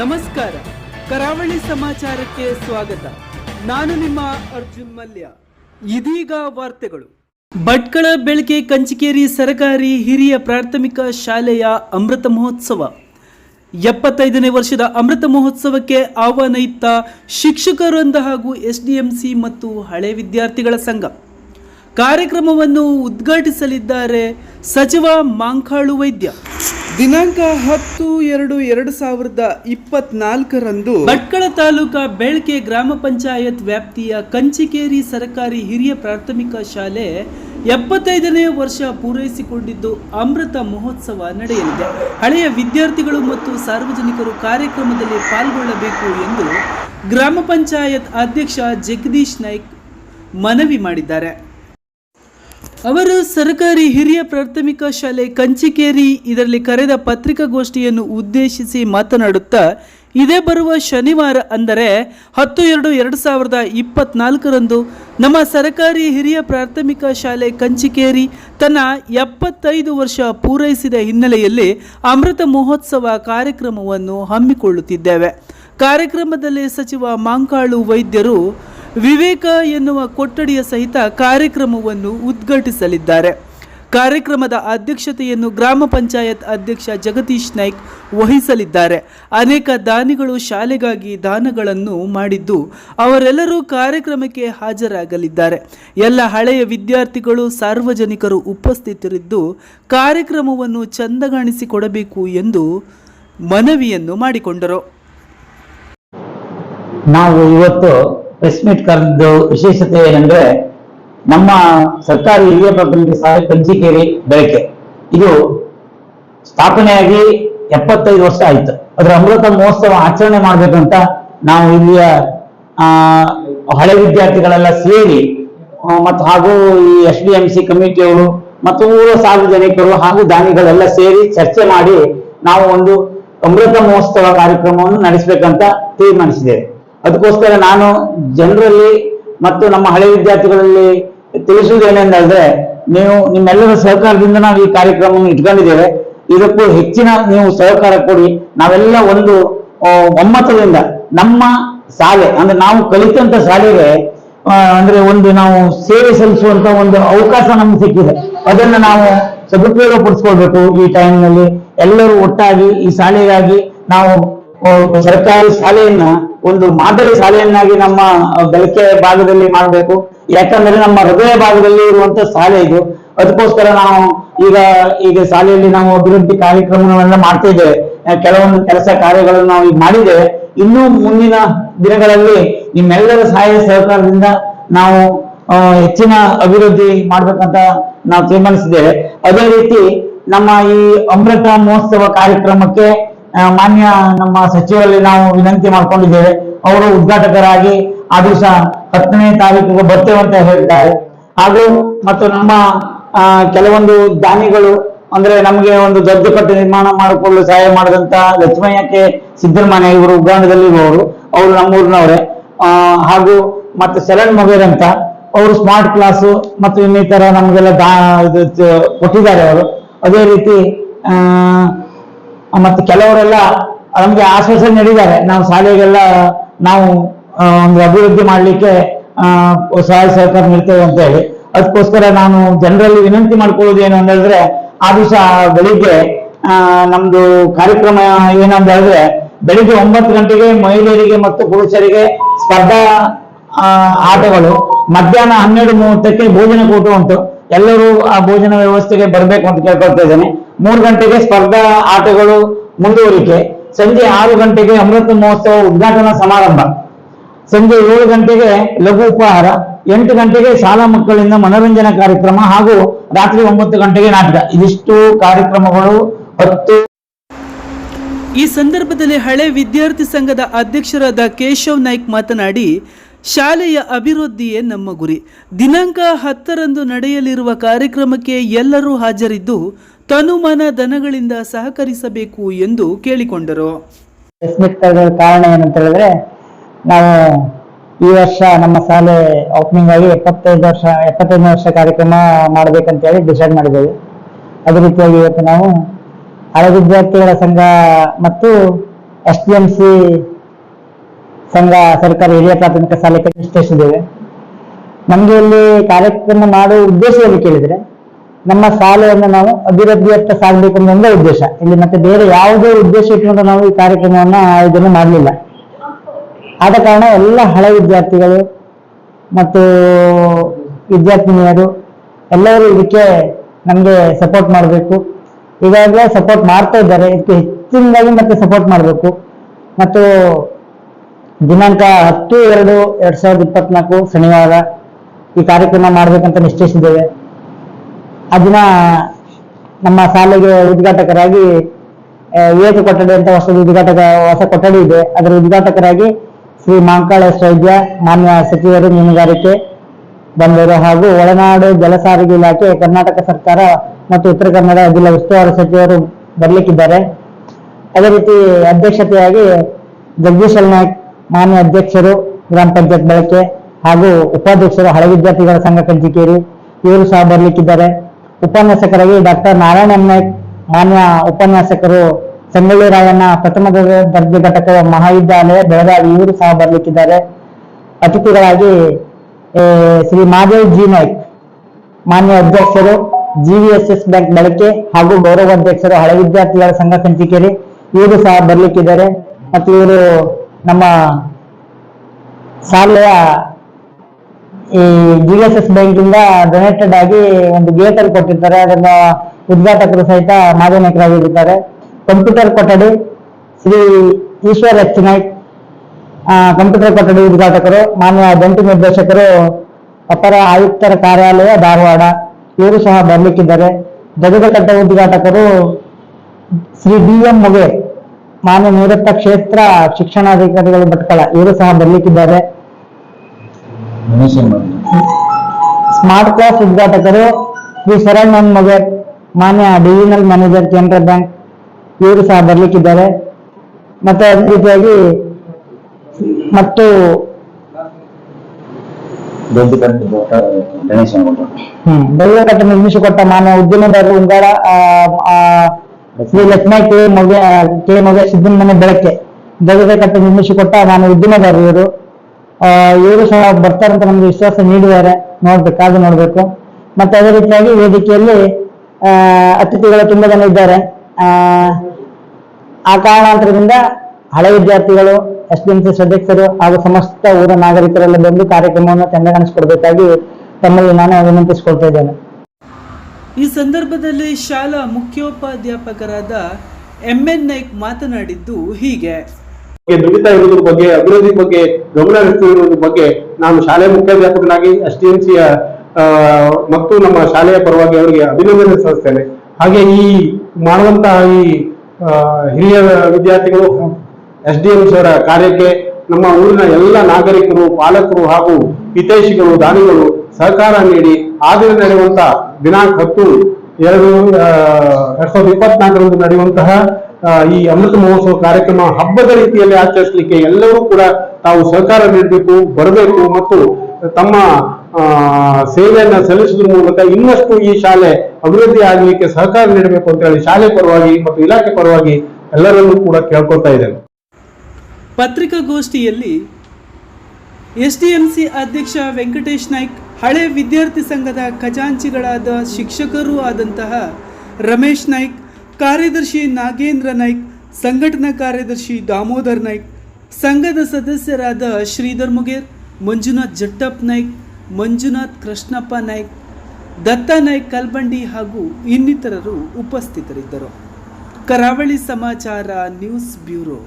ನಮಸ್ಕಾರ. ಕರಾವಳಿ ಸಮಾಚಾರಕ್ಕೆ ಸ್ವಾಗತ. ನಾನು ನಿಮ್ಮ ಅರ್ಜುನ್ ಮಲ್ಯ. ಇದೀಗ ವಾರ್ತೆಗಳು. ಭಟ್ಕಳ ಬೆಳಕೆ ಕಂಚಿಕೇರಿ ಸರಕಾರಿ ಹಿರಿಯ ಪ್ರಾಥಮಿಕ ಶಾಲೆಯ ಅಮೃತ ಮಹೋತ್ಸವ. ಎಪ್ಪತ್ತೈದನೇ ವರ್ಷದ ಅಮೃತ ಮಹೋತ್ಸವಕ್ಕೆ ಆಹ್ವಾನ ಇತ್ತ ಶಿಕ್ಷಕರೊಂದ ಹಾಗೂ ಎಸ್ ಡಿ ಎಂ ಸಿ ಮತ್ತು ಹಳೆ ವಿದ್ಯಾರ್ಥಿಗಳ ಸಂಘ. ಕಾರ್ಯಕ್ರಮವನ್ನು ಉದ್ಘಾಟಿಸಲಿದ್ದಾರೆ ಸಚಿವ ಮಾಂಕಾಳು ವೈದ್ಯ. ದಿನಾಂಕ ಹತ್ತು ಎರಡು ಎರಡು ಸಾವಿರದ ಇಪ್ಪತ್ನಾಲ್ಕರಂದು ಭಟ್ಕಳ ತಾಲೂಕಾ ಬೆಳ್ಕೆ ಗ್ರಾಮ ಪಂಚಾಯತ್ ವ್ಯಾಪ್ತಿಯ ಕಂಚಿಕೇರಿ ಸರ್ಕಾರಿ ಹಿರಿಯ ಪ್ರಾಥಮಿಕ ಶಾಲೆ ಎಪ್ಪತ್ತೈದನೇ ವರ್ಷ ಪೂರೈಸಿಕೊಂಡಿದ್ದು ಅಮೃತ ಮಹೋತ್ಸವ ನಡೆಯಲಿದೆ. ಹಳೆಯ ವಿದ್ಯಾರ್ಥಿಗಳು ಮತ್ತು ಸಾರ್ವಜನಿಕರು ಕಾರ್ಯಕ್ರಮದಲ್ಲಿ ಪಾಲ್ಗೊಳ್ಳಬೇಕು ಎಂದು ಗ್ರಾಮ ಪಂಚಾಯತ್ ಅಧ್ಯಕ್ಷ ಜಗದೀಶ್ ನಾಯ್ಕ್ ಮನವಿ ಮಾಡಿದ್ದಾರೆ. ಅವರು ಸರ್ಕಾರಿ ಹಿರಿಯ ಪ್ರಾಥಮಿಕ ಶಾಲೆ ಕಂಚಿಕೇರಿ ಇದರಲ್ಲಿ ಕರೆದ ಪತ್ರಿಕಾಗೋಷ್ಠಿಯನ್ನು ಉದ್ದೇಶಿಸಿ ಮಾತನಾಡುತ್ತಾ, ಇದೇ ಬರುವ ಶನಿವಾರ ಅಂದರೆ ಹತ್ತು ಎರಡು ಎರಡು ಸಾವಿರದ ಇಪ್ಪತ್ನಾಲ್ಕರಂದು ನಮ್ಮ ಸರ್ಕಾರಿ ಹಿರಿಯ ಪ್ರಾಥಮಿಕ ಶಾಲೆ ಕಂಚಿಕೇರಿ ತನ್ನ ಎಪ್ಪತ್ತೈದು ವರ್ಷ ಪೂರೈಸಿದ ಹಿನ್ನೆಲೆಯಲ್ಲಿ ಅಮೃತ ಮಹೋತ್ಸವ ಕಾರ್ಯಕ್ರಮವನ್ನು ಹಮ್ಮಿಕೊಳ್ಳುತ್ತಿದ್ದೇವೆ. ಕಾರ್ಯಕ್ರಮದಲ್ಲಿ ಸಚಿವ ಮಾಂಕಾಳು ವೈದ್ಯರು ವಿವೇಕ ಎನ್ನುವ ಕೊಠಡಿಯ ಸಹಿತ ಕಾರ್ಯಕ್ರಮವನ್ನು ಉದ್ಘಾಟಿಸಲಿದ್ದಾರೆ. ಕಾರ್ಯಕ್ರಮದ ಅಧ್ಯಕ್ಷತೆಯನ್ನು ಗ್ರಾಮ ಪಂಚಾಯತ್ ಅಧ್ಯಕ್ಷ ಜಗದೀಶ್ ನಾಯ್ಕ್ ವಹಿಸಲಿದ್ದಾರೆ. ಅನೇಕ ದಾನಿಗಳು ಶಾಲೆಗಾಗಿ ದಾನಗಳನ್ನು ಮಾಡಿದ್ದು, ಅವರೆಲ್ಲರೂ ಕಾರ್ಯಕ್ರಮಕ್ಕೆ ಹಾಜರಾಗಲಿದ್ದಾರೆ. ಎಲ್ಲ ಹಳೆಯ ವಿದ್ಯಾರ್ಥಿಗಳು, ಸಾರ್ವಜನಿಕರು ಉಪಸ್ಥಿತರಿದ್ದು, ಕಾರ್ಯಕ್ರಮವನ್ನು ಚಂದಗಾಣಿಸಿಕೊಡಬೇಕು ಎಂದು ಮನವಿಯನ್ನು ಮಾಡಿಕೊಂಡರು. ನಾವು ಇವತ್ತು ಪ್ರೆಸ್ ಮೀಟ್ ಕರೆದು ವಿಶೇಷತೆ ಏನಂದ್ರೆ, ನಮ್ಮ ಸರ್ಕಾರಿ ಹಿರಿಯ ಪ್ರಾಥಮಿಕ ಶಾಲೆ ಕಂಚಿಕೇರಿ ಬೆಳಕೆ ಇದು ಸ್ಥಾಪನೆಯಾಗಿ ಎಪ್ಪತ್ತೈದು ವರ್ಷ ಆಯ್ತು. ಅದರ ಅಮೃತ ಮಹೋತ್ಸವ ಆಚರಣೆ ಮಾಡ್ಬೇಕಂತ ನಾವು ಇಲ್ಲಿಯ ಹಳೆ ವಿದ್ಯಾರ್ಥಿಗಳೆಲ್ಲ ಸೇರಿ ಮತ್ತು ಹಾಗೂ ಈ ಎಸ್ ಡಿ ಎಂ ಸಿ ಕಮಿಟಿಯವರು ಮತ್ತು ಊರ ಸಾರ್ವಜನಿಕರು ಹಾಗೂ ದಾನಿಗಳೆಲ್ಲ ಸೇರಿ ಚರ್ಚೆ ಮಾಡಿ ನಾವು ಒಂದು ಅಮೃತ ಮಹೋತ್ಸವ ಕಾರ್ಯಕ್ರಮವನ್ನು ನಡೆಸಬೇಕಂತ ತೀರ್ಮಾನಿಸಿದ್ದೇವೆ. ಅದಕ್ಕೋಸ್ಕರ ನಾನು ಜನರಲ್ಲಿ ಮತ್ತು ನಮ್ಮ ಹಳೆ ವಿದ್ಯಾರ್ಥಿಗಳಲ್ಲಿ ತಿಳಿಸುವುದೇನೆಂದ್ರೆ ನೀವು ನಿಮ್ಮೆಲ್ಲರ ಸಹಕಾರದಿಂದ ನಾವು ಈ ಕಾರ್ಯಕ್ರಮವನ್ನು ಇಟ್ಕೊಂಡಿದ್ದೇವೆ. ಇದಕ್ಕೂ ಹೆಚ್ಚಿನ ನೀವು ಸಹಕಾರ ಕೊಡಿ. ನಾವೆಲ್ಲ ಒಂದು ಒಮ್ಮತದಿಂದ ನಮ್ಮ ಶಾಲೆ, ಅಂದ್ರೆ ನಾವು ಕಲಿತಂತ ಶಾಲೆಗೆ ಅಂದ್ರೆ ಒಂದು ನಾವು ಸೇವೆ ಸಲ್ಲಿಸುವಂತ ಒಂದು ಅವಕಾಶ ನಮ್ಗೆ ಸಿಕ್ಕಿದೆ. ಅದನ್ನ ನಾವು ಸದುಪಯೋಗ ಪಡಿಸ್ಕೊಳ್ಬೇಕು ಈ ಟೈಮ್ನಲ್ಲಿ ಎಲ್ಲರೂ ಒಟ್ಟಾಗಿ ಈ ಶಾಲೆಗಾಗಿ ನಾವು ಸರ್ಕಾರಿ ಶಾಲೆಯನ್ನ ಒಂದು ಮಾದರಿ ಶಾಲೆಯನ್ನಾಗಿ ನಮ್ಮ ಬೆಳಕೆ ಭಾಗದಲ್ಲಿ ಮಾಡಬೇಕು. ಯಾಕಂದ್ರೆ ನಮ್ಮ ಹೃದಯ ಭಾಗದಲ್ಲಿ ಇರುವಂತ ಶಾಲೆ ಇದು. ಅದಕ್ಕೋಸ್ಕರ ನಾವು ಈಗ ಈಗ ಶಾಲೆಯಲ್ಲಿ ನಾವು ಅಭಿವೃದ್ಧಿ ಕಾರ್ಯಕ್ರಮಗಳನ್ನ ಮಾಡ್ತಾ ಇದ್ದೇವೆ. ಕೆಲವೊಂದು ಕೆಲಸ ಕಾರ್ಯಗಳನ್ನು ನಾವು ಈಗ ಮಾಡಿದ್ದೇವೆ. ಇನ್ನೂ ಮುಂದಿನ ದಿನಗಳಲ್ಲಿ ನಿಮ್ಮೆಲ್ಲರ ಸಹಾಯ ಸಹಕಾರದಿಂದ ನಾವು ಹೆಚ್ಚಿನ ಅಭಿವೃದ್ಧಿ ಮಾಡ್ಬೇಕಂತ ನಾವು ತೀರ್ಮಾನಿಸಿದ್ದೇವೆ. ಅದೇ ರೀತಿ ನಮ್ಮ ಈ ಅಮೃತ ಮಹೋತ್ಸವ ಕಾರ್ಯಕ್ರಮಕ್ಕೆ ಮಾನ್ಯ ನಮ್ಮ ಸಚಿವರಲ್ಲಿ ನಾವು ವಿನಂತಿ ಮಾಡ್ಕೊಂಡಿದ್ದೇವೆ. ಅವರು ಉದ್ಘಾಟಕರಾಗಿ ಆ ದಿವಸ ಹತ್ತನೇ ತಾರೀಕಿಗೆ ಬರ್ತೇವಂತ ಹೇಳಿದ್ದಾರೆ. ಹಾಗೂ ಮತ್ತು ನಮ್ಮ ಕೆಲವೊಂದು ದಾನಿಗಳು ಅಂದ್ರೆ ನಮಗೆ ಒಂದು ದೊಡ್ಡ ಕಟ್ಟೆ ನಿರ್ಮಾಣ ಮಾಡಿಕೊಳ್ಳಲು ಸಹಾಯ ಮಾಡಿದಂತ ಲಕ್ಷ್ಮಯ್ಯಕ್ಕೆ ಸಿದ್ದರಾಮಯ್ಯ ಇವರು ಉಗ್ರಾಣದಲ್ಲಿ ಇರುವವರು. ಅವರು ನಮ್ಮೂರಿನವರೇ. ಆ, ಹಾಗೂ ಮತ್ತೆ ಶರಣ್ ಮೊಗೇರ್ ಅಂತ ಅವರು ಸ್ಮಾರ್ಟ್ ಕ್ಲಾಸ್ ಮತ್ತು ಇನ್ನಿತರ ನಮಗೆಲ್ಲ ದಾ ಕೊಟ್ಟಿದ್ದಾರೆ ಅವರು. ಅದೇ ರೀತಿ ಮತ್ತು ಕೆಲವರೆಲ್ಲ ನಮ್ಗೆ ಆಶ್ವಾಸ ನೀಡಿದ್ದಾರೆ. ನಾವು ಶಾಲೆಗೆಲ್ಲ ನಾವು ಒಂದು ಅಭಿವೃದ್ಧಿ ಮಾಡ್ಲಿಕ್ಕೆ ಸಹಾಯ ಸಹಕಾರ ನೀಡ್ತೇವೆ ಅಂತ ಹೇಳಿ. ಅದಕ್ಕೋಸ್ಕರ ನಾನು ಜನರಲ್ಲಿ ವಿನಂತಿ ಮಾಡ್ಕೊಳ್ಳೋದು ಏನು ಅಂತ ಹೇಳಿದ್ರೆ, ಆ ದಿವಸ ಬೆಳಿಗ್ಗೆ ನಮ್ದು ಕಾರ್ಯಕ್ರಮ ಏನಂತ ಹೇಳಿದ್ರೆ, ಬೆಳಿಗ್ಗೆ ಒಂಬತ್ತು ಗಂಟೆಗೆ ಮಹಿಳೆಯರಿಗೆ ಮತ್ತು ಪುರುಷರಿಗೆ ಸ್ಪರ್ಧಾ ಆಟಗಳು, ಮಧ್ಯಾಹ್ನ ಹನ್ನೆರಡು ಮೂವತ್ತಕ್ಕೆ ಭೋಜನ ಕೂಟ ಉಂಟು. ಎಲ್ಲರೂ ಆ ಭೋಜನ ವ್ಯವಸ್ಥೆಗೆ ಬರಬೇಕು ಅಂತ ಕೇಳ್ಕೊಳ್ತಾ ಇದ್ದೇನೆ. ಮೂರು ಗಂಟೆಗೆ ಸ್ಪರ್ಧಾ ಆಟಗಳು ಮುಂದುವರಿಕೆ. ಸಂಜೆ ಆರು ಗಂಟೆಗೆ ಅಮೃತ ಮಹೋತ್ಸವ ಉದ್ಘಾಟನಾ ಸಮಾರಂಭ. ಸಂಜೆ ಏಳು ಗಂಟೆಗೆ ಲಘು ಉಪಹಾರ, ಎಂಟು ಗಂಟೆಗೆ ಶಾಲಾ ಮಕ್ಕಳಿಂದ ಮನೋರಂಜನಾ ಕಾರ್ಯಕ್ರಮ ಹಾಗೂ ರಾತ್ರಿ ಒಂಬತ್ತು ಗಂಟೆಗೆ ನಾಟಕ. ಇದಿಷ್ಟು ಕಾರ್ಯಕ್ರಮಗಳು ಹತ್ತು ಈ ಸಂದರ್ಭದಲ್ಲಿ ಹಳೆ ವಿದ್ಯಾರ್ಥಿ ಸಂಘದ ಅಧ್ಯಕ್ಷರಾದ ಕೇಶವ್ ನಾಯ್ಕ್ ಮಾತನಾಡಿ ಶಾಲೆಯ ಅಭಿವೃದ್ಧಿಯೇ ನಮ್ಮ ಗುರಿ. ದಿನಾಂಕ ಹತ್ತರಂದು ನಡೆಯಲಿರುವ ಕಾರ್ಯಕ್ರಮಕ್ಕೆ ಎಲ್ಲರೂ ಹಾಜರಿದ್ದು ತನುಮನ ದನಗಳಿಂದ ಸಹಕರಿಸಬೇಕು ಎಂದು ಕೇಳಿಕೊಂಡರು. ಕಾರಣ ಏನಂತ ಹೇಳಿದ್ರೆ, ನಾವು ಈ ವರ್ಷ ನಮ್ಮ ಶಾಲೆ ಓಪನಿಂಗ್ ಆಗಿ ಎಪ್ಪತ್ತೈದು ವರ್ಷ, ಎಪ್ಪತ್ತೈದನೇ ವರ್ಷ ಕಾರ್ಯಕ್ರಮ ಮಾಡ್ಬೇಕಂತ ಹೇಳಿ ಡಿಸೈಡ್ ಮಾಡಿದ್ದೇವೆ. ಅದೇ ರೀತಿಯಾಗಿ ಇವತ್ತು ನಾವು ಹಳೆ ವಿದ್ಯಾರ್ಥಿಗಳ ಸಂಘ ಮತ್ತು ಎಸ್ ಡಿ ಎಂ ಸಿ ಸಂಘ, ಸರ್ಕಾರಿ, ಹಿರಿಯ ಪ್ರಾಥಮಿಕ ಶಾಲೆ ನಿಷ್ಠಿಸಿದ್ದೇವೆ ನಮಗೆ ಇಲ್ಲಿ ಕಾರ್ಯಕ್ರಮ ಮಾಡುವ ಏನು ಕೇಳಿದ್ರೆ, ನಮ್ಮ ಶಾಲೆಯನ್ನು ನಾವು ಅಭಿವೃದ್ಧಿಯತ್ತ ಸಾಗಬೇಕು ಅನ್ನೋ ಒಂದೇ ಉದ್ದೇಶ. ಇಲ್ಲಿ ಮತ್ತೆ ಬೇರೆ ಯಾವುದೇ ಉದ್ದೇಶ ಇಟ್ಕೊಂಡು ನಾವು ಈ ಕಾರ್ಯಕ್ರಮವನ್ನು ಆಯೋಜನೆ ಮಾಡಲಿಲ್ಲ. ಆದ ಕಾರಣ ಎಲ್ಲ ಹಳೆ ವಿದ್ಯಾರ್ಥಿಗಳು ಮತ್ತು ವಿದ್ಯಾರ್ಥಿನಿಯರು ಎಲ್ಲರೂ ಇದಕ್ಕೆ ನಮಗೆ ಸಪೋರ್ಟ್ ಮಾಡಬೇಕು. ಈಗಾಗಲೇ ಸಪೋರ್ಟ್ ಮಾಡ್ತಾ ಇದ್ದಾರೆ. ಇದಕ್ಕೆ ಹೆಚ್ಚಿನದಾಗಿ ಮತ್ತೆ ಸಪೋರ್ಟ್ ಮಾಡಬೇಕು. ಮತ್ತು ದಿನಾಂಕ ಹತ್ತು ಎರಡು ಎರಡ್ ಸಾವಿರದ ಇಪ್ಪತ್ನಾಲ್ಕು ಶನಿವಾರ ಈ ಕಾರ್ಯಕ್ರಮ ಮಾಡ್ಬೇಕಂತ ನಿಶ್ಚಯಿಸಿದ್ದೇವೆ. ಆ ದಿನ ನಮ್ಮ ಶಾಲೆಗೆ ಉದ್ಘಾಟಕರಾಗಿ ವಿವೇಕ ಕೊಠಡಿ ಅಂತ ಹೊಸ ಉದ್ಘಾಟಕ ಹೊಸ ಕೊಠಡಿ ಇದೆ. ಅದರ ಉದ್ಘಾಟಕರಾಗಿ ಶ್ರೀ ಮಾಂಕಾಳ ವೈದ್ಯ, ಮಾನ್ಯ ಸಚಿವರು ಮೀನುಗಾರಿಕೆ ಬಂದರು ಹಾಗೂ ಒಳನಾಡು ಜಲಸಾರಿಗೆ ಇಲಾಖೆ, ಕರ್ನಾಟಕ ಸರ್ಕಾರ ಮತ್ತು ಉತ್ತರ ಕನ್ನಡ ಜಿಲ್ಲಾ ಉಸ್ತುವಾರಿ ಸಚಿವರು ಬರ್ಲಿಕ್ಕಿದ್ದಾರೆ. ಅದೇ ರೀತಿ ಅಧ್ಯಕ್ಷತೆಯಾಗಿ ಜಗದೀಶ್ ನಾಯ್ಕ್ ಮಾನ್ಯ ಅಧ್ಯಕ್ಷರು, ಗ್ರಾಮ ಪಂಚಾಯತ್ ಬಳಕೆ ಹಾಗೂ ಉಪಾಧ್ಯಕ್ಷರು, ಹಳೆ ವಿದ್ಯಾರ್ಥಿಗಳ ಸಂಘ ಕಂಚಿಕೇರಿ ಇವರು ಸಹ ಬರ್ಲಿಕ್ಕಿದ್ದಾರೆ. ಉಪನ್ಯಾಸಕರಾಗಿ ಡಾಕ್ಟರ್ ನಾರಾಯಣ ಎಂ. ನಾಯ್ಕ್, ಮಾನ್ಯ ಉಪನ್ಯಾಸಕರು ಸಂಗೊಳ್ಳಿ ರಾಯಣ್ಣ, ಪ್ರಥಮ ದರ್ಜೆ- ಘಟಕದ ಘಟಕ ಮಹಾವಿದ್ಯಾಲಯ, ಬೆಳಗಾವಿ, ಇವರು ಸಹ ಬರಲಿಕ್ಕಿದ್ದಾರೆ. ಅತಿಥಿಗಳಾಗಿ ಶ್ರೀ ಮಾದೇವ್ ಜಿ. ನಾಯ್ಕ್, ಮಾನ್ಯ ಅಧ್ಯಕ್ಷರು ಜಿವಿಎಸ್ಎಸ್ ಬ್ಯಾಂಕ್ ಬಳಕೆ ಹಾಗೂ ಗೌರವಾಧ್ಯಕ್ಷರು ಹಳೆ ವಿದ್ಯಾರ್ಥಿಗಳ ಸಂಘ ಸಂಚಿಕೇರಿ ಇವರು ಸಹ ಬರ್ಲಿಕ್ಕಿದ್ದಾರೆ. ಮತ್ತು ಇವರು ನಮ್ಮ ಶಾಲೆಯ ಈ ಜಿ ಎಸ್ ಎಸ್ ಬ್ಯಾಂಕಿಂದ ಡೊನೇಟೆಡ್ ಆಗಿ ಒಂದು ಗೇಟ್ ಅಲ್ಲಿ ಕೊಟ್ಟಿರ್ತಾರೆ. ಅದನ್ನ ಉದ್ಘಾಟಕರು ಸಹಿತ ಮಾಧ್ಯಮಿಕರಾಗಿರ್ತಾರೆ. ಕಂಪ್ಯೂಟರ್ ಕೊಠಡಿ ಶ್ರೀ ಈಶ್ವರ್ ಎಚ್ ನಾಯ್ಕ್ ಕಂಪ್ಯೂಟರ್ ಕೊಠಡಿ ಉದ್ಘಾಟಕರು, ಮಾನ್ಯ ಜಂಟಿ ನಿರ್ದೇಶಕರು, ಅಪರ ಆಯುಕ್ತರ ಕಾರ್ಯಾಲಯ ಧಾರವಾಡ, ಇವರು ಸಹ ಬರ್ಲಿಕ್ಕಿದ್ದಾರೆ. ಕಟ್ಟ ಉದ್ಘಾಟಕರು ಶ್ರೀ ಡಿ ಎಂ ಮುಗೆ ಮಾನ್ಯ ನಿವೃತ್ತ ಕ್ಷೇತ್ರ ಶಿಕ್ಷಣಾಧಿಕಾರಿಗಳು ಭಟ್ಕಳ ಇವರು ಸಹ ಬರ್ಲಿಕ್ಕಿದ್ದಾರೆ. ಸ್ಮಾರ್ಟ್ ಕ್ಲಾಸ್ ಉದ್ಘಾಟಕರು ಶ್ರೀ ಶರಣ್ ಮಗರ್ ಮಾನ್ಯ ಡಿವಿಜನಲ್ ಮ್ಯಾನೇಜರ್ ಕೆನರಾ ಬ್ಯಾಂಕ್ ಇವರು ಸಹ ಬರ್ಲಿಕ್ಕಿದ್ದಾರೆ. ಮತ್ತೆ ಅದೇ ರೀತಿಯಾಗಿ ಮತ್ತು ಹ್ಮ್ ಗಣೇಶ ಹ್ಮ್ ದೈವಕಟ್ಟ ನಿರ್ಮಿಸಿಕೊಟ್ಟ ಮಾನ್ಯ ಉದ್ಯಮದಾರರು ಉಂಗಾಡ ಶ್ರೀ ಲಕ್ಷ್ಮೀ ಕೆ ಮೊಗೆ ಕೆ ಮೊಗೆ ಸಿದ್ದನ ಮನೆ ಬೆಳಕೆ ದೈವಕಟ್ಟ ನಿರ್ಮಿಸಿಕೊಟ್ಟ ನಾನು ಉದ್ಯಮದಾರರು ಇವರು. ಇವರು ಸಹ ಬರ್ತಾರಂತ ನಮ್ಗೆ ವಿಶ್ವಾಸ ನೀಡಿದ್ದಾರೆ. ನೋಡ್ಬೇಕು ಕಾದು ನೋಡ್ಬೇಕು. ಮತ್ತೆ ಅದೇ ರೀತಿಯಾಗಿ ವೇದಿಕೆಯಲ್ಲಿ ಅತಿಥಿಗಳು ತುಂಬಾ ಜನ ಇದ್ದಾರೆ. ಆ, ಆ ಕಾರಣಾಂತರದಿಂದ ಹಳೆ ವಿದ್ಯಾರ್ಥಿಗಳು ಎಸ್ ಡಿ ಎಂ ಸಿ ಸದಸ್ಯರು ಹಾಗೂ ಸಮಸ್ತ ಊರ ನಾಗರಿಕರೆಲ್ಲ ಬಂದು ಕಾರ್ಯಕ್ರಮವನ್ನು ಚಂದಗಾಣಿಸಿಕೊಡ್ಬೇಕಾಗಿ ತಮ್ಮಲ್ಲಿ ನಾನು ವಿನಂತಿಸಿಕೊಳ್ತಾ ಇದ್ದೇನೆ. ಈ ಸಂದರ್ಭದಲ್ಲಿ ಶಾಲಾ ಮುಖ್ಯೋಪಾಧ್ಯಾಪಕರಾದ ಎಂ ಎನ್ ನಾಯ್ಕ್ ಮಾತನಾಡಿದ್ದು ಹೀಗೆ. ದುಡಿತಾ ಇರೋದ್ರ ಬಗ್ಗೆ, ಅಭಿವೃದ್ಧಿ ಬಗ್ಗೆ, ಗಮನ ಹರಿಸುತ್ತಿರುವುದರ ಬಗ್ಗೆ ನಾನು ಶಾಲೆ ಮುಖ್ಯಾಧ್ಯಾಪಕನಾಗಿ ಎಸ್ ಡಿ ಎಂ ಸಿಯ ಮತ್ತು ನಮ್ಮ ಶಾಲೆಯ ಪರವಾಗಿ ಅವರಿಗೆ ಅಭಿನಂದನೆ ಸಲ್ಲಿಸ್ತೇನೆ. ಹಾಗೆ ಈ ಮಾಡುವಂತಹ ಈ ಹಿರಿಯ ವಿದ್ಯಾರ್ಥಿಗಳು ಎಸ್ ಡಿ ಎಂ ಅವರ ಕಾರ್ಯಕ್ಕೆ ನಮ್ಮ ಊರಿನ ಎಲ್ಲ ನಾಗರಿಕರು, ಪಾಲಕರು ಹಾಗೂ ಹಿತೈಷಿಗಳು, ದಾನಿಗಳು ಸಹಕಾರ ನೀಡಿ ಆ ದಿನ ನಡೆಯುವಂತ ದಿನಾಂಕ ಹತ್ತು ಎರಡು ಎರಡ್ ಸಾವಿರದ ಇಪ್ಪತ್ನಾಲ್ಕರಂದು ನಡೆಯುವಂತಹ ಈ ಅಮೃತ ಮಹೋತ್ಸವ ಕಾರ್ಯಕ್ರಮ ಹಬ್ಬದ ರೀತಿಯಲ್ಲಿ ಆಚರಿಸಲಿಕ್ಕೆ ಎಲ್ಲರೂ ಕೂಡ ತಾವು ಸಹಕಾರ ನೀಡಬೇಕು, ಬರಬೇಕು ಮತ್ತು ತಮ್ಮ ಸೇವೆಯನ್ನ ಸಲ್ಲಿಸುವುದರ ಮೂಲಕ ಇನ್ನಷ್ಟು ಈ ಶಾಲೆ ಅಭಿವೃದ್ಧಿ ಆಗಲಿಕ್ಕೆ ಸಹಕಾರ ನೀಡಬೇಕು ಅಂತ ಹೇಳಿ ಶಾಲೆ ಪರವಾಗಿ ಮತ್ತು ಇಲಾಖೆ ಪರವಾಗಿ ಎಲ್ಲರನ್ನೂ ಕೂಡ ಕೇಳ್ಕೊಳ್ತಾ ಇದ್ದೇನೆ. ಪತ್ರಿಕಾಗೋಷ್ಠಿಯಲ್ಲಿ ಎಸ್ಡಿಎಂಸಿ ಅಧ್ಯಕ್ಷ ವೆಂಕಟೇಶ್ ನಾಯ್ಕ್ ಹಳೆ ವಿದ್ಯಾರ್ಥಿ ಸಂಘದ ಖಜಾಂಚಿಗಳಾದ ಶಿಕ್ಷಕರೂ ಆದಂತಹ ರಮೇಶ್ ನಾಯ್ಕ್, ಕಾರ್ಯದರ್ಶಿ ನಾಗೇಂದ್ರ ನಾಯ್ಕ್, ಸಂಘಟನಾ ಕಾರ್ಯದರ್ಶಿ ದಾಮೋದರ್ ನಾಯ್ಕ್, ಸಂಘದ ಸದಸ್ಯರಾದ ಶ್ರೀಧರ್ ಮುಗೇರ್, ಮಂಜುನಾಥ್ ಜಟ್ಟಪ್ಪ ನಾಯ್ಕ್, ಮಂಜುನಾಥ್ ಕೃಷ್ಣಪ್ಪ ನಾಯ್ಕ್, ದತ್ತ ನಾಯ್ಕ್ ಕಲ್ಬಂಡಿ ಹಾಗೂ ಇನ್ನಿತರರು ಉಪಸ್ಥಿತರಿದ್ದರು. ಕರಾವಳಿ ಸಮಾಚಾರ ನ್ಯೂಸ್ ಬ್ಯೂರೋ.